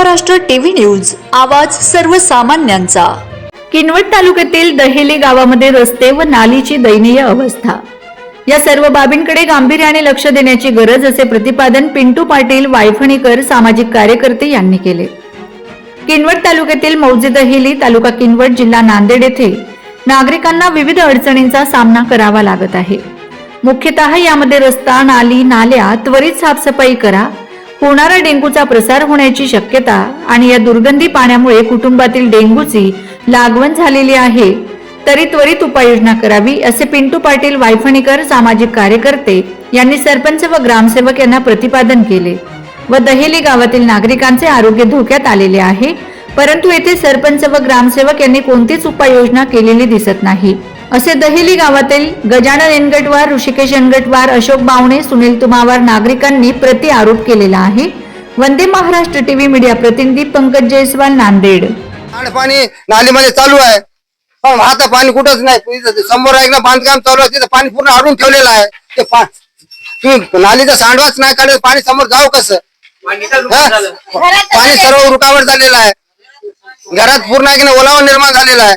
Maharashtra TV news आवाज सर्वसामान्यांचा. किनवट तालुक्यातील दहेली गावामध्ये रस्ते व नालीची दयनीय अवस्था. या सर्व बाबींकडे गांभीर्याने लक्ष देण्याची गरज असे प्रतिपादन पिंटू पाटील वायफणीकर सामाजिक कार्यकर्ते यांनी केले. किनवट तालुक्यातील मौजे दहेली तालुका किनवट जिल्हा नांदेड येथे नागरिकांना विविध अडचणींचा सामना करावा लागत आहे. मुख्यतः यामध्ये रस्ता नाली नाल्या त्वरित साफसफाई करा होणारा डेंग्यूचा प्रसार होण्याची शक्यता आणि या दुर्गंधी पाण्यामुळे कुटुंबातील डेंग्यूची लागवण झालेली आहे. तरी त्वरित उपाययोजना करावी असे पिंटू पाटील वायफणीकर सामाजिक कार्यकर्ते यांनी सरपंच व ग्रामसेवक यांना प्रतिपादन केले व दहेली गावातील नागरिकांचे आरोग्य धोक्यात आलेले आहे परंतु येथे सरपंच व ग्रामसेवक यांनी कोणतीच उपाययोजना केलेली दिसत नाही. असे दहेली गावातील गजानन एनगटवार ऋषिकेश एनगटवार अशोक बावणे सुनील तुमावार नागरिकांनी प्रति आरोप केलेला आहे. वंदे महाराष्ट्र टीव्ही मीडिया प्रतिनिधी पंकज जयस्वाल नांदेड. पाणी नालीमध्ये चालू आहे. पण आता पाणी कुठंच नाही. समोर आहे ना बांधकाम चालू आहे. तिथं पाणी पूर्ण अडून ठेवलेलं आहे. ते तुम्ही नालीचा सांडवाच नाही काढत पाणी समोर जाऊ कसं? पाणी सर्व रुटावर झालेलं आहे. घरात पूर्ण आहे की ओलावा निर्माण झालेला आहे.